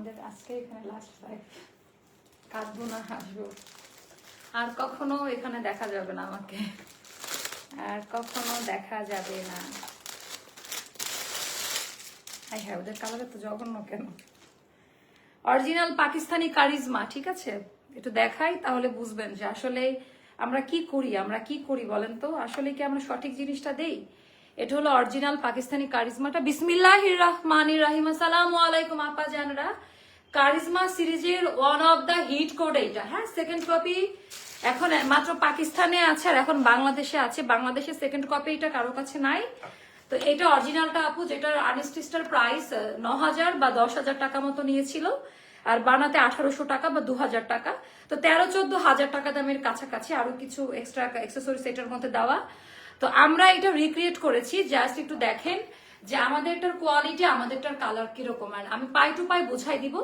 আমাদের আজকে এখানে লাস্ট লাইফ কাঁদবো না, হাসবো। আর কখনো এখানে দেখা যাবে না আমাকে। আর কখনো দেখা যাবে না। হ্যাঁ হ্যাঁ ওদের কালারে তো জঘন্য কেন? অরিজিনাল পাকিস্তানি কারিজমা ঠিক আছে? একটু দেখাই, তাহলে বুঝবেন যে আসলে আমরা কি করি, আমরা কি করি বলেন তো? আসলে কি আমরা সঠিক জিনিসটা দেই? এটা হলো অরিজিনাল পাকিস্তানি কারিজমাটা বিসমিল্লাহ রহমান রাহিম। আসসালামু আলাইকুম আপা জানরা কারিজমা সিরিজের one of the hit code এইটা। হ্যাঁ সেকেন্ড কপি এখন মাত্র পাকিস্তানে আছে আর এখন বাংলাদেশে আছে। বাংলাদেশে সেকেন্ড কপি এটা কারও কাছে নাই। তো এটা অরিজিনালটা আপু, যেটার আনস্টিস্টার প্রাইস ন হাজার বা দশ হাজার টাকা মতো নিয়েছিল। আর বানাতে আঠারোশো টাকা বা দু হাজার টাকা। তো তেরো, চোদ্দ হাজার টাকা দামের কাছাকাছি আরও কিছু এক্সট্রা অ্যাক্সেসরিজ এটার মধ্যে দেওয়া। তো আমরা এটা রিক্রিয়েট করেছি। জাস্ট একটু দেখেন। যে আমাদেরটার কোয়ালিটি আমাদেরটার কালার কীরকম? আর আমি পাই টু পাই বোঝাই দিব।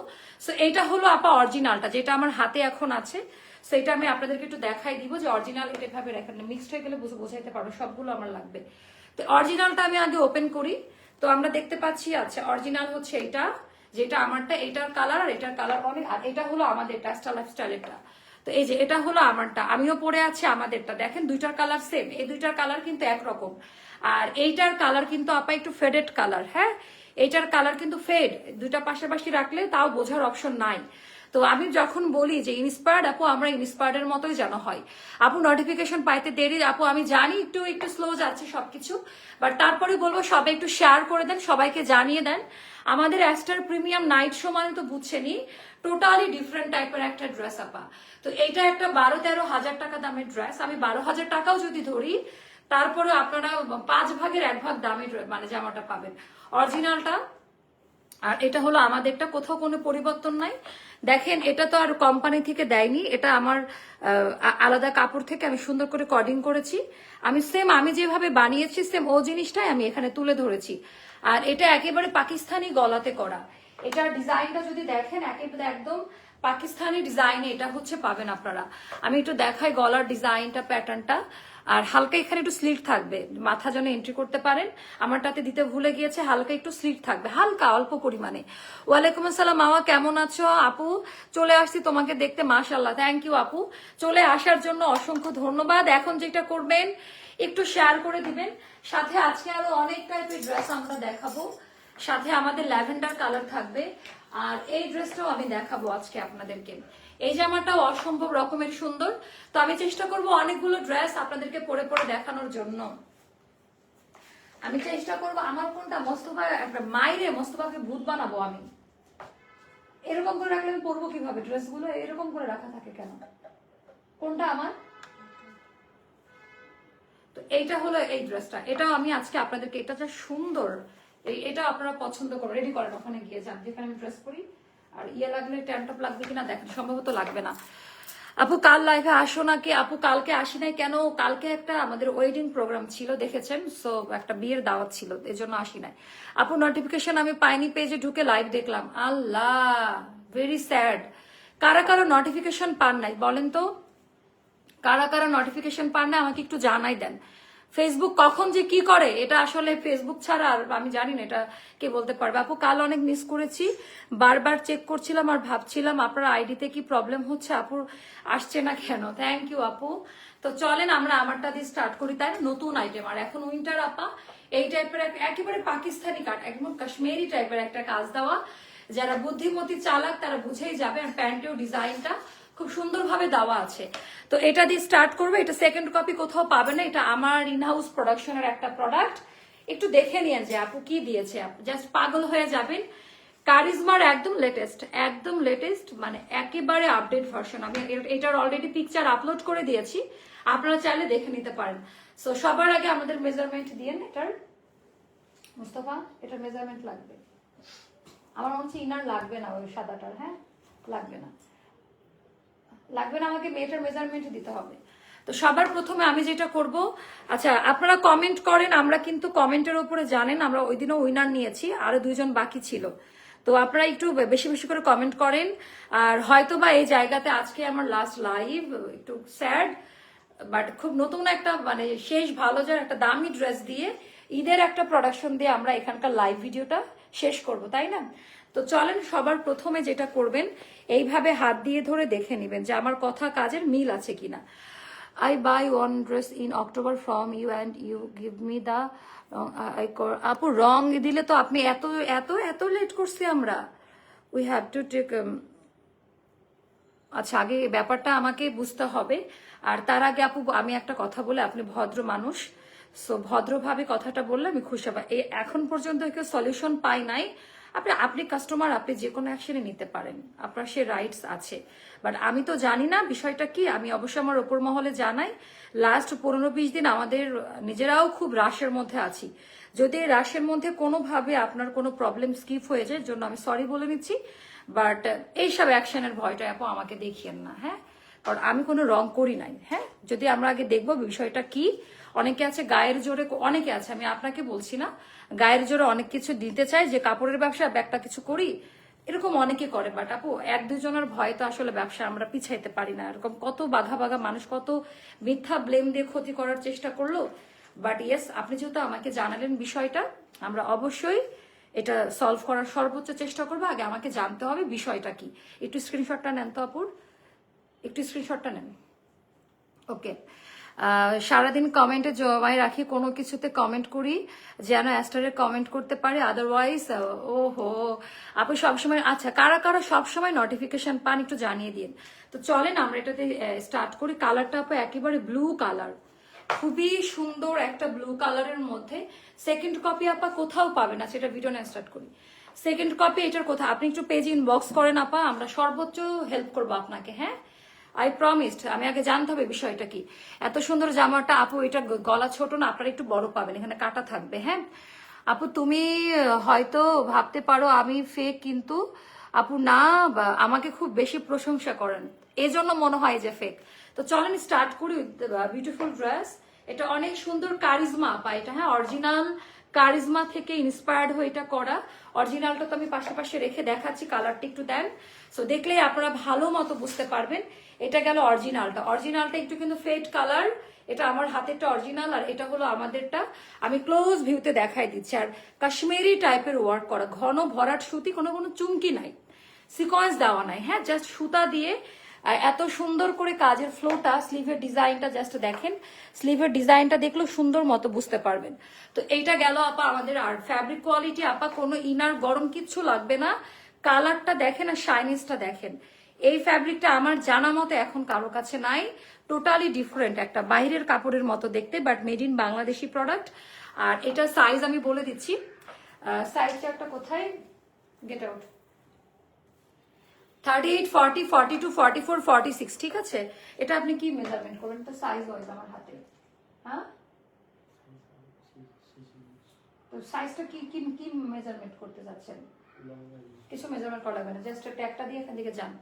সো এটা হলো আপা অরিজিনালটা যেটা আমার হাতে এখন আছে। সেটা আমি আপনাদেরকে একটু দেখাই দিব যে অরিজিনাল এটা এভাবে রাখেন। মিক্সড হয়ে গেলে বুঝে বোঝাইতে পারব সবগুলো আমার লাগবে। তো অরিজিনালটা আমি আগে ওপেন করি। তো আমরা দেখতে পাচ্ছি আচ্ছা অরিজিনাল হচ্ছে এটা, যেটা আমারটা, এটার কালার আর এটার কালার অনেক আর এটা হলো আমাদের টাস্টা লাইফস্টাইলেরটা তো এই যে এটা হলো আমারটা, আমিও পরে আছি আমাদেরটা। দেখেন, দুইটার কালার সেম এই দুইটার কালার কিন্তু একরকম। আর এইটার কালার কিন্তু আপা একটু ফেডেড কালার হ্যাঁ? এইটার কালার কিন্তু ফেড দুইটা পাশাপাশি রাখলে তাও বোঝার অপশন নাই। তো আমি যখন বলি যে ইন্সপায়ার্ড আপু, আমরা ইন্সপায়ার্ডের মতোই যেন হয়। আপু নোটিফিকেশন পাইতে দেরি, আপু, আমি জানি একটু একটু স্লো যাচ্ছে সবকিছু বাট তারপরে বলব সবাই একটু শেয়ার করে দেন, সবাইকে জানিয়ে দেন। আমাদের অ্যাস্টার প্রিমিয়াম নাইট শো মানে তো বুঝছেনই টোটালি ডিফারেন্ট টাইপের একটা ড্রেস আপা। তো এইটা একটা বারো তেরো হাজার টাকা দামের ড্রেস আমি বারো হাজার টাকাও যদি ধরি, তারপরে আপনারা পাঁচ ভাগের এক ভাগ দামের মানে জামাটা পাবেন। অরিজিনালটা আর এটা হলো আমাদেরটা, কোথাও কোনো পরিবর্তন নাই। দেখেন, এটা তো আর কোম্পানি থেকে দেয়নি। এটা আমার আলাদা কাপড় থেকে আমি সুন্দর করে কডিং করেছি। আমি সেম আমি যেভাবে বানিয়েছি সেম ও জিনিসটাই আমি এখানে তুলে ধরেছি। আর এটা একেবারে পাকিস্তানি গলাতে করা। এটার ডিজাইনটা যদি দেখেন, একেবারে একদম পাকিস্তানি ডিজাইনে এটা হচ্ছে পাবেন আপনারা। আমি একটু দেখাই গলার ডিজাইনটা, প্যাটার্নটা। আর হালকা এখানে একটু স্লিট থাকবে, মাথা যেন এন্ট্রি করতে পারেন। আমারটাতে দিতে ভুলে গিয়েছে, হালকা একটু স্লিট থাকবে, হালকা, অল্প পরিমাণে। ওয়ালাইকুম আসসালাম, মামা, কেমন আছো? আপু, চলে আসছি তোমাকে দেখতে মাশাল্লাহ থ্যাংক ইউ আপু। চলে আসার জন্য অসংখ্য ধন্যবাদ। এখন যেটা করবেন, একটু শেয়ার করে দিবেন। সাথে আজকে আরও অনেক টাইপের ড্রেস আমরা দেখাবো। সাথে আমাদের ল্যাভেন্ডার কালার থাকবে। আর এই ড্রেসটাও আমি দেখাবো আজকে আপনাদেরকে। এই জামাটাও অসম্ভব রকমের সুন্দর। তো আমি চেষ্টা করব অনেকগুলো ড্রেস আপনাদেরকে পরে পরে দেখানোর জন্য। আমি চেষ্টা করব, আমার কোনটা মোস্তফা, একটা মাইরে মোস্তফাকে ভূত বানাবো আমি। এরকম করে রাখলে আমি পরবো কীভাবে? ড্রেসগুলো এরকম করে রাখা থাকে কেন? কোনটা আমার? তো এইটা হলো এই ড্রেসটা। এটাও আমি আজকে আপনাদেরকে, এটা যা সুন্দর। এই এটা আপনারা পছন্দ করো রেডি করেন ওখানে গিয়ে, যান, যেখানে আমি ড্রেস করি আর ইয়ে লাগলে ট্যান্টপ লাগবে কিনা দেখেন, সম্ভবত লাগবে না। আপু, কাল লাইভে আসো নাকি? আপু, কালকে আসি নাই কেন? কালকে একটা আমাদের ওয়েডিং প্রোগ্রাম ছিল, দেখেছেন? সো একটা বিয়ের দাওয়াত ছিল, এজন্য আসি নাই। আপু নোটিফিকেশন আমি পাইনি পেজে ঢুকে লাইভ দেখলাম। আল্লাহ ভেরি স্যাড কারা কারা নোটিফিকেশন পান নাই, বলেন তো? কারা কারা নোটিফিকেশন পান না আমাকে একটু জানাই দেন। ফেসবুক কখন যে কি করে, এটা আসলে ফেসবুক ছাড়া আর আমি জানি না, এটা কে বলতে পারবে। আপু, কাল অনেক মিস করেছি, বারবার চেক করছিলাম আর ভাবছিলাম আপনার আইডিতে কি প্রবলেম হচ্ছে আপুর আসছে না কেন? থ্যাংক ইউ আপু। তো চলেন, আমরা আমারটা দিয়ে স্টার্ট করি, তাই নতুন আইটেম আর এখন উইন্টার আপা, এই টাইপের একেবারে পাকিস্তানি কাট একদম কাশ্মীরি টাইপের একটা কাজ দেওয়া। যারা বুদ্ধিমতী, চালাক, তারা বুঝেই যাবে, আর প্যান্টেও ডিজাইনটা খুব সুন্দরভাবে দেওয়া আছে। তো এটা দিয়ে স্টার্ট করবে। এটা সেকেন্ড কপি কোথাও পাবে না। এটা আমার ইনহাউস প্রোডাকশনের একটা প্রোডাক্ট একটু দেখে নিয়েন যে আপু কি দিয়েছে আপু। জাস্ট পাগল হয়ে যাবেন। কারিজমার একদম লেটেস্ট একদম লেটেস্ট মানে একেবারে আপডেট ভার্সন আমি এটার অলরেডি পিকচার আপলোড করে দিয়েছি। আপনারা চাইলে দেখে নিতে পারেন। সো সবার আগে আমাদের মেজারমেন্ট দিয়েন এটার, মুস্তফা, এটার মেজারমেন্ট লাগবে। আমার মনে হচ্ছে ইনার লাগবে না ওই সাদাটার হ্যাঁ? লাগবে না। লাগবে না আমাকে মেয়েটার মেজারমেন্ট দিতে হবে। তো সবার প্রথমে আমি যেটা করব আচ্ছা আপনারা কমেন্ট করেন, আমরা কিন্তু কমেন্টের উপরে জানেন, আমরা ওই দিনও উইনার নিয়েছি, আরও দুইজন বাকি ছিল। তো আপনারা একটু বেশি বেশি করে কমেন্ট করেন, আর হয়তো বা এই জায়গাতে আজকে আমার লাস্ট লাইভ একটু স্যাড বাট খুব নতুন একটা মানে শেষ ভালো যার একটা দামি ড্রেস দিয়ে ঈদের একটা প্রোডাকশন দিয়ে আমরা এখানকার লাইভ ভিডিওটা শেষ করব, তাই না? তো চলেন সবার প্রথমে যেটা করবেন, এইভাবে হাত দিয়ে ধরে দেখে নেবেন যে আমার কথা কাজের মিল আছে কিনা। I buy one dress in October from you and you give me the আপু রং দিলে তো আপনি এত এত এত লেট করছি আমরা। উই হ্যাভ টু টেক আচ্ছা আগে ব্যাপারটা আমাকে বুঝতে হবে। আর তার আগে আপু, আমি একটা কথা বলে, আপনি ভদ্র মানুষ। সো ভদ্রভাবে কথাটা বললে আমি খুশি হব। এখন পর্যন্ত কেউ সলিউশন পাই নাই। আপনি আপনি কাস্টমার আপনি যে কোনো অ্যাকশনে নিতে পারেন। আপনার সে রাইটস আছে। বাট আমি তো জানি না বিষয়টা কি। আমি অবশ্যই আমার ওপর মহলে জানাই। লাস্ট পনেরো বিশ দিন আমাদের নিজেরাও খুব রাশের মধ্যে আছি। যদি রাশের মধ্যে কোনোভাবে আপনার কোনো প্রবলেম স্কিপ হয়ে যায়, জন্য আমি সরি বলে নিচ্ছি। বাট এইসব অ্যাকশনের ভয়টা আপু আমাকে দেখিয়েন না হ্যাঁ? কারণ আমি কোনো রং করি নাই হ্যাঁ? যদি আমরা আগে দেখব বিষয়টা কি, অনেকে আছে গায়ের জোরে অনেকে আছে, আমি আপনাকে বলছি না, গায়ের জোরে অনেক কিছু দিতে চাই, যে কাপড়ের ব্যবসা একটা কিছু করি, এরকম অনেকে করে বাট আপু, এক দুজনের ভয় তো আসলে ব্যবসা, আমরা পিছাইতে পারি না। এরকম কত বাঘা বাঘা মানুষ, কত মিথ্যা ব্লেম দিয়ে ক্ষতি করার চেষ্টা করল বাট ইয়েস আপনি যেহেতু আমাকে জানালেন বিষয়টা, আমরা অবশ্যই এটা সলভ করার সর্বোচ্চ চেষ্টা করব। আগে আমাকে জানতে হবে বিষয়টা কি। একটু স্ক্রিনশটটা নেন তো, আপুর। একটু স্ক্রিনশটটা নেন। ওকে সারাদিন কমেন্টে জমায় রাখি, কোনো কিছুতে কমেন্ট করি, যেন অ্যাস্টারে কমেন্ট করতে পারে আদারওয়াইজ ও হো আপনি সবসময় আচ্ছা কারা কারা সবসময় নোটিফিকেশন পান একটু জানিয়ে দিন। তো চলেন, আমরা এটাতে স্টার্ট করি। কালারটা আপু একেবারে ব্লু কালার খুবই সুন্দর একটা ব্লু কালারের মধ্যে সেকেন্ড কপি আপা কোথাও পাবে না, সেটা ভিডিও নিয়ে স্টার্ট করি। সেকেন্ড কপি এটার কোথাও, আপনি একটু পেজ ইনবক্স করেন আপা, আমরা সর্বোচ্চ হেল্প করব আপনাকে হ্যাঁ? আই প্রমিসড আমি আগে জানতে হবে বিষয়টা কি। এত সুন্দর জামাটা, আপু, এটা গলা ছোট না, আপনারা একটু বড় পাবেন, এখানে কাটা থাকবে হ্যাঁ? আপু, তুমি হয়তো ভাবতে পারো আমি ফেক কিন্তু আপু, না আমাকে খুব বেশি প্রশংসা করেন। এজন্য মনে হয় যে ফেক তো চলেন স্টার্ট করি বিউটিফুল ড্রেস এটা অনেক সুন্দর কারিজমা আপা, এটা হ্যাঁ? অরিজিনাল কারিজমা থেকে ইন্সপায়ার্ড হয়ে এটা করা। অরিজিনালটা তো আমি পাশাপাশি রেখে দেখাচ্ছি কালারটা একটু দেন। সো দেখলেই আপনারা ভালো মতো বুঝতে পারবেন। এটা গেল অরিজিনালটা অরিজিনালটা একটু কিন্তু ফেড কালার এটা আমার হাতেরটা অরিজিনাল আর এটা হলো আমাদেরটা। আমি ক্লোজ ভিউতে দেখাই দিচ্ছি। আর কাশ্মীরি টাইপের ওয়ার্ক করা, ঘন ভরাট সুতি, কোনো কোনো চুমকি নাই। সিকোয়েন্স দেওয়া নাই। হ্যাঁ জাস্ট সুতা দিয়ে এত সুন্দর করে কাজের ফ্লোটা স্লিভের ডিজাইনটা জাস্ট দেখেন। স্লিভের ডিজাইনটা দেখলেও সুন্দর মতো বুঝতে পারবেন। তো এইটা গেল আপা আমাদের আর ফ্যাব্রিক কোয়ালিটি আপা কোনো ইনার গরম কিচ্ছু লাগবে না। কালারটা দেখেন আর শাইনিসটা দেখেন। এই ফ্যাব্রিকটা আমার জানা মতো এখন কারও কাছে নাই। টোটালি ডিফারেন্ট একটা বাইরের কাপড়ের মতো দেখতে but made in Bangladeshi product আর এটা সাইজ আমি বলে দিচ্ছি। সাইজটা একটা কোথায়? Get out thirty eight forty forty two forty four forty six ঠিক আছে? এটা আপনি কি মেজারমেন্ট করবেন? তো সাইজ ওয়াইজ আমার হাতে। হ্যাঁ? তো সাইজটা কি কি কি মেজারমেন্ট করতে যাচ্ছেন? কিছু মেজারমেন্ট করা লাগবে না জাস্ট একটা দিয়ে এখান থেকে যান।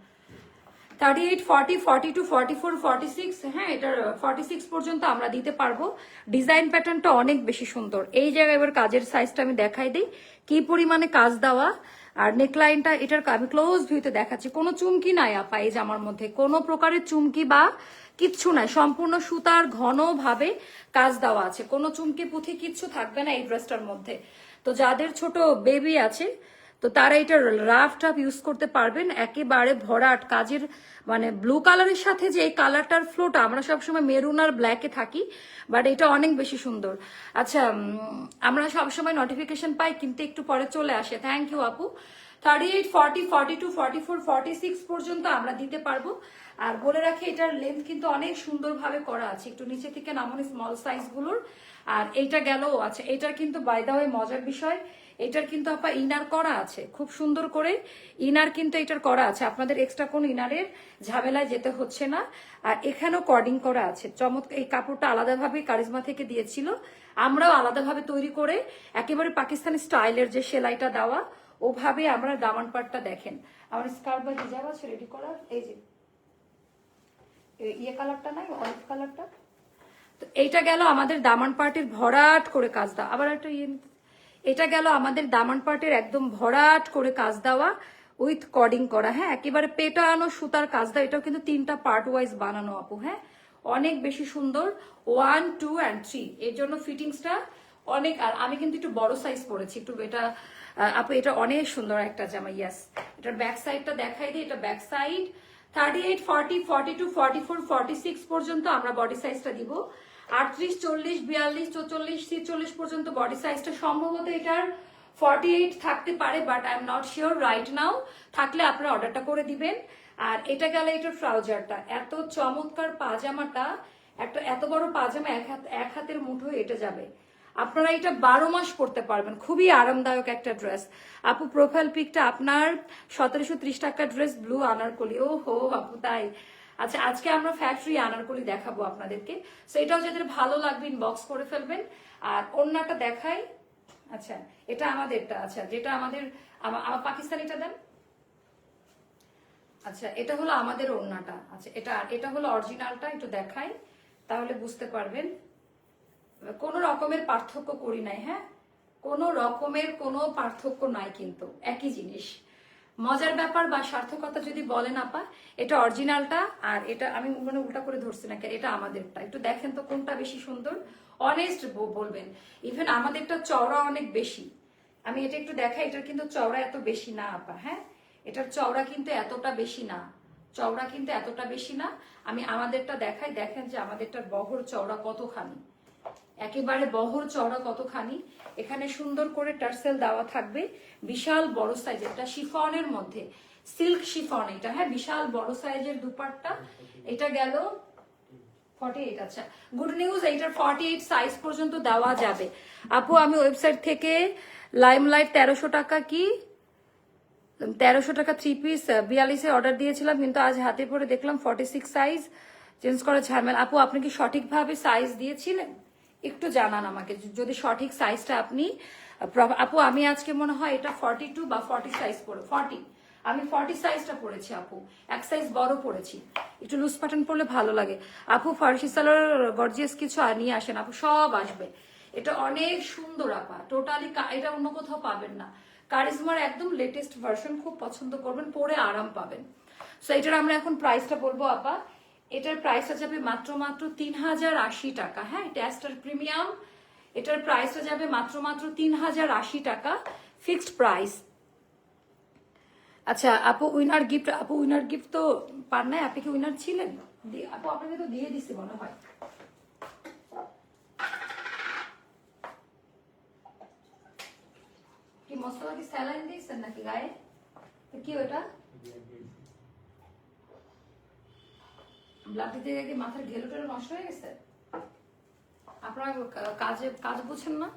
Thirty eight forty forty two forty four forty six হ্যাঁ এটার ফর্টি সিক্স পর্যন্ত আমরা দিতে পারব। ডিজাইন প্যাটার্নটা অনেক বেশি সুন্দর। এই জায়গায় এবার কাজের সাইজটা আমি দেখাই দিই। কি পরিমাণে কাজ দেওয়া, আর নেকলাইনটা এটার ক্লোজ কোনো চুমকি নাই, আপা জামার মধ্যে। কোনো প্রকারের চুমকি বা কিচ্ছু নাই। সম্পূর্ণ সুতার ঘনভাবে কাজ দেওয়া আছে। কোনো চুমকি পুঁথি কিচ্ছু থাকবে না এই ড্রেসটার মধ্যে। তো যাদের ছোট বেবি আছে তো তারা এটা রাফ টাফ ইউজ করতে পারবেন। একেবারে ভরাট কাজের মানে ব্লু কালারের সাথে যে এই কালারটার ফ্লোটা আমরা সবসময় মেরুন আর ব্ল্যাকে থাকি বাট এটা অনেক বেশি সুন্দর। আচ্ছা আমরা সবসময় নোটিফিকেশন পাই, কিন্তু একটু পরে চলে আসে। থ্যাংক ইউ আপু। Thirty eight forty forty two forty four forty six পর্যন্ত আমরা দিতে পারব। আর বলে রাখি, এটার লেন্থ কিন্তু অনেক সুন্দরভাবে করা আছে। একটু নিচে থেকে নামুন স্মল সাইজগুলোর আর এইটা গেল আচ্ছা এটার কিন্তু বাইদা হয়ে মজার বিষয়। এটার কিন্তু আপা ইনার করা আছে। খুব সুন্দর করে ইনার কিন্তু এটার করা আছে। আপনাদের এক্সট্রা কোনো ইনারের ঝামেলায় যেতে হচ্ছে না। আর এখানেও কর্ডিং করা আছে। চমৎকার এই কাপড়টা আলাদাভাবে কারিজমা থেকে দিয়েছিল। আমরাও আলাদাভাবে তৈরি করে একেবারে পাকিস্তানি স্টাইলের যে সেলাইটা দেওয়া, ওভাবে আমরা দামান পাটটা দেখেন। আমার স্কার্ফ বা হিজাব আছে রেডি করার? এই যে। ইয়ে কালারটা নাই অলিভ কালারটা তো এইটা গেল আমাদের দামান পার্টির ভরাট করে কাজ দাও আবার একটা ইয়ে এটা গেল আমাদের দামান পার্টের একদম ভরাট করে কাজ দেওয়া উইথ কর্ডিং করা। হ্যাঁ একেবারে পেটানো সুতার কাজ দেওয়া। এটাও কিন্তু তিনটা পার্ট ওয়াইজ বানানো, আপু হ্যাঁ? অনেক বেশি সুন্দর। ওয়ান টু অ্যান্ড থ্রি এর জন্য ফিটিংসটা অনেক আর আমি কিন্তু একটু বড় সাইজ পরেছি। একটু এটা আপু, এটা অনেক সুন্দর একটা জামা ইয়াস এটার ব্যাক সাইডটা দেখাই দিই। এটা back side thirty eight forty forty two forty four forty six পর্যন্ত আমরা বডি সাইজটা দিব। আটত্রিশ, চল্লিশ, বিয়াল্লিশ, চৌচল্লিশ, ছিচল্লিশ পর্যন্ত বডি সাইজটা সম্ভবত এটার ফর্টি এইট থাকতে পারে but I am not sure right now থাকলে আপনারা অর্ডারটা করে দিবেন। আর এটা গেলে এটার ট্রাউজারটা এত চমৎকার পাজামাটা, একটা এত বড় পাজামা এক হাত, এক হাতের মুঠোয় এটা যাবে। আপনারা এটা বারো মাস পরতে পারবেন। খুবই আরামদায়ক একটা ড্রেস আপু প্রোফাইল পিকটা আপনার সতেরোশো ত্রিশ টাকা ড্রেস ব্লু আনারকলি। ও হো আপু, তাই। আচ্ছা আজকে আমরা ফ্যাক্টরি আনারকলি দেখাবো আপনাদেরকে। সো এটাও যাদের ভালো লাগবে ইনবক্স করে ফেলবেন। আর অন্যটা দেখাই। আচ্ছা এটা আমাদেরটা আচ্ছা যেটা আমাদের, আমা- আমার পাকিস্তানিটা দেন। আচ্ছা এটা হলো আমাদের ওড়নাটা। আচ্ছা এটা এটা হলো অরিজিনালটা একটু দেখাই, তাহলে বুঝতে পারবেন। কোনো রকমের পার্থক্য করি নাই হ্যাঁ? কোনো রকমের কোনো পার্থক্য নাই কিন্তু, একই জিনিস। মজার ব্যাপার বা সার্থকতা যদি বলেন আপা এটা অরিজিনালটা আর এটা আমি মানে উল্টা করে ধরছি না কেন, এটা আমাদেরটা। একটু দেখেন তো কোনটা বেশি সুন্দর। অনেস্ট বলবেন। ইভেন আমাদেরটা চওড়া অনেক বেশি। আমি এটা একটু দেখাই এটার কিন্তু চওড়া এত বেশি না আপা হ্যাঁ? এটার চওড়া কিন্তু এতটা বেশি না। চওড়া কিন্তু এতটা বেশি না। আমি আমাদেরটা দেখাই দেখেন যে আমাদেরটার বহর চওড়া কতখানি। একেবারে বহর চওড়া কতখানি? এখানে সুন্দর করে টার্সেল দেওয়া থাকবে বিশাল বড় সাইজের, এটা শিফনের মধ্যে, সিল্ক শিফন এটা হ্যাঁ বিশাল বড় সাইজের দুপাট্টা। এটা গেল ফর্টি এইট আচ্ছা। গুড নিউজ এইটার এইট সাইজ পর্যন্ত দেওয়া যাবে। আপু, আমি ওয়েবসাইট থেকে লাইমলাইট তেরোশো টাকা কি? তেরোশো টাকা থ্রি পিস বিয়াল্লিশে অর্ডার দিয়েছিলাম, কিন্তু আজ হাতে পরে দেখলাম ফর্টি সিক্স সাইজ চেঞ্জ ঝামেলা। আপু, আপনি কি সঠিকভাবে সাইজ দিয়েছিলেন? একটু জানান আমাকে যদি সঠিক সাইজটা আপনি আপু, আমি আজকে মনে হয় এটা ফর্টি টু বা ফর্টি সাইজ পরে ফর্টি আমি ফর্টি সাইজটা পরেছি, আপু। এক সাইজ বড় পরেছি। একটু লুজ প্যাটার্ন পরলে ভালো লাগে। আপু ফার্সি সালোয়ার গর্জিয়াস কিছু নিয়ে আসেন, আপু, সব আসবে। এটা অনেক সুন্দর, আপা। টোটালি এটা অন্য কোথাও পাবেন না। কারিজমার একদম লেটেস্ট ভার্সন খুব পছন্দ করবেন, পরে আরাম পাবেন। সো এটার আমরা এখন প্রাইসটা বলব, আপা। এটার প্রাইসটা যাবে মাত্র মাত্র তিন হাজার আশি টাকা। হ্যাঁ টেস্টার প্রিমিয়াম এটার প্রাইসটা যাবে মাত্র মাত্র তিন হাজার আশি টাকা ফিক্সড প্রাইস আচ্ছা আপু উইনার গিফট আপু উইনার গিফট তো পার নাই? আপনি কি উইনার ছিলেন? আপু, আপনাকে তো দিয়ে দিছি মনে হয়। কি মশলা কি স্যালাইন দিয়েছেন নাকি গায়ে? কি ওটা? ব্লাড দিতে গিয়ে কি মাথার নষ্ট হয়ে গেছে? আপনারা কাজে, কাজ বুঝেন না?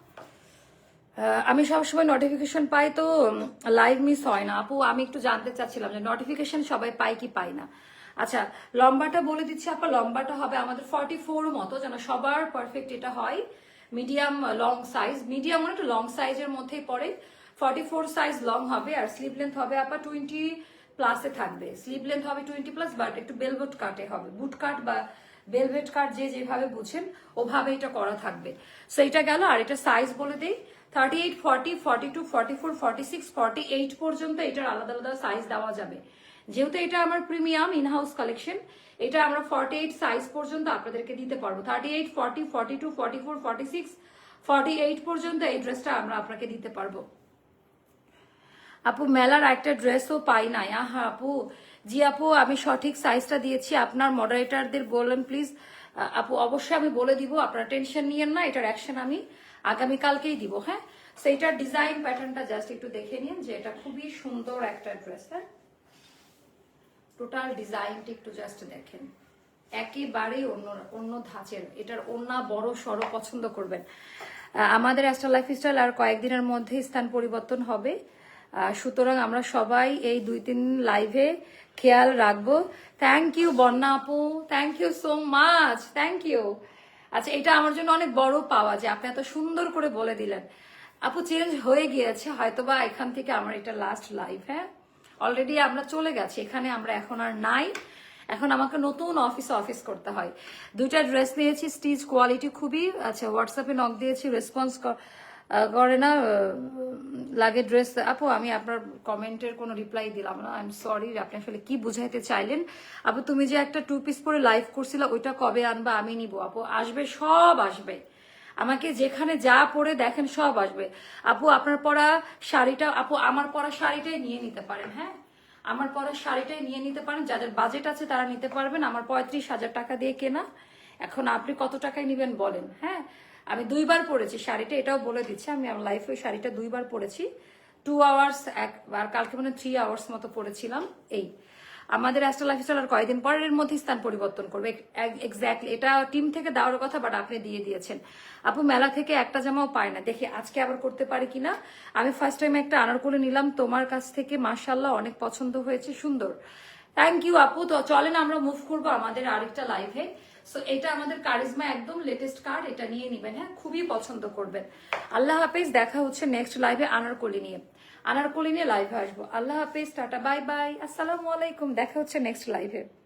আমি সবসময় নোটিফিকেশন পাই তো লাইভ মিস হয় না। আপু, আমি একটু জানতে চাচ্ছিলাম যে নোটিফিকেশন সবাই পায় কি পাই না? আচ্ছা লম্বাটা বলে দিচ্ছি আপা, লম্বাটা হবে আমাদের ফর্টি ফোর মতো, যেন সবার পারফেক্ট এটা হয়। মিডিয়াম লং সাইজ মিডিয়াম মানে একটু লং সাইজের মধ্যেই পড়ে। ফর্টি ফোর সাইজ লং হবে, আর স্লিভ লেন্থ হবে আপা টোয়েন্টি প্লাসে থাকবে। স্লিভ লেন্থ হবে টোয়েন্টি প্লাস বাট একটু বেলবুট কাটে হবে। বুট কাট বা বেলভেট কাট যে যেভাবে বুঝেন, ওভাবে এটা করা থাকবে। সো এটা গেল, আর এটা সাইজ বলে দেই। Thirty eight forty forty two forty four forty six forty eight পর্যন্ত এটার আলাদা আলাদা সাইজ দেওয়া যাবে। যেহেতু এটা আমার প্রিমিয়াম ইনহাউস কালেকশন এটা আমরা ফর্টি এইট সাইজ পর্যন্ত আপনাদেরকে দিতে পারব। Thirty eight forty forty two forty four forty six forty eight পর্যন্ত এই ড্রেসটা আমরা আপনাকে দিতে পারব। আপু, মেলার একটা ড্রেসও পাই নাই আহা, আপু। জি, আপু, আমি সঠিক সাইজটা দিয়েছি। আপনার মডারেটারদের বললেন প্লিজ আপু, অবশ্যই আমি বলে দিব। আপনারা টেনশন নিয়েন না, এটার অ্যাকশন আমি আগামীকালকেই দিব হ্যাঁ? সেইটার ডিজাইন প্যাটার্নটা জাস্ট একটু দেখে নিন যে এটা খুবই সুন্দর একটা ড্রেস হ্যাঁ? টোটাল ডিজাইনটা একটু জাস্ট দেখেন। একেবারেই অন্য অন্য ধাঁচের। এটার অন্য বড় সড়ো পছন্দ করবেন। আমাদের অ্যাস্ট্রা লাইফ স্টাইল আর কয়েকদিনের মধ্যে স্থান পরিবর্তন হবে। সুতরাং আমরা সবাই এই দুই তিন লাইভে খেয়াল রাখব। থ্যাংক ইউ বন্যা আপু। Thank you so much thank you আচ্ছা এটা আমার জন্য অনেক বড় পাওয়া যে আপনি এত সুন্দর করে বলে দিলেন। আপু চেঞ্জ হয়ে গিয়েছে, হয়তোবা এখান থেকে আমার এটা লাস্ট লাইভ হ্যাঁ? অলরেডি আমরা চলে গেছি, এখানে আমরা এখন আর নাই। এখন আমাকে নতুন অফিসে অফিস করতে হয়। দুইটা ড্রেস নিয়েছি স্টিচ কোয়ালিটি খুবই আচ্ছা হোয়াটসঅ্যাপে নক দিয়েছি রেসপন্স করে না লাগে ড্রেস আপু, আমি আপনার কমেন্টের কোনো রিপ্লাই দিলাম না। আই এম সরি আপনি আসলে কি বুঝাইতে চাইলেন? আপু, তুমি যে একটা টু পিস পরে লাইভ করছিলে, ওইটা কবে আনবা আমি নিব। আপু, আসবে, সব আসবে। আমাকে যেখানে যা পরে দেখেন, সব আসবে। আপু, আপনার পরা শাড়িটা, আপু, আমার পরা শাড়িটাই নিয়ে নিতে পারেন হ্যাঁ? আমার পরা শাড়িটাই নিয়ে নিতে পারেন। যাদের বাজেট আছে, তারা নিতে পারবেন। আমার পঁয়ত্রিশ হাজার টাকা দিয়ে কেনা। এখন আপনি কত টাকায় নেবেন বলেন হ্যাঁ? আমি দুইবার পরেছি শাড়িটা এটাও বলে দিচ্ছি, আমি আমার লাইফে ওই শাড়িটা দুইবার পরেছি টু আওয়ার্স এক, আর কালকে মানে থ্রি আওয়ার্স মতো পরেছিলাম এই। আমাদের অ্যাস্ট্রা লাইফস্টাইল আর কয়েকদিন পরের এর মধ্যে স্থান পরিবর্তন করবে। এক্স্যাক্টলি এটা টিম থেকে দেওয়ার কথা বাট আপনি দিয়ে দিয়েছেন। আপু, মেলা থেকে একটা জামাও পায় না। দেখি আজকে আবার করতে পারি কিনা? আমি ফার্স্ট টাইম একটা আনারকলি নিলাম, তোমার কাছ থেকে মার্শাল্লাহ অনেক পছন্দ হয়েছে, সুন্দর। থ্যাংক ইউ আপু। তো চলেন, আমরা মুভ করব আমাদের আরেকটা লাইভে সো এটা আমাদের কারিজমা একদম লেটেস্ট কার্ড এটা নিয়ে নিবেন হ্যাঁ? খুবই পছন্দ করবেন। আল্লাহ হাফেজ, দেখা হচ্ছে নেক্সট লাইভে আনারকলি নিয়ে। আনারকলি নিয়ে লাইভে আসব। আল্লাহ হাফেজ, টাটা বাই বাই আসসালামু আলাইকুম, দেখা হচ্ছে নেক্সট লাইভে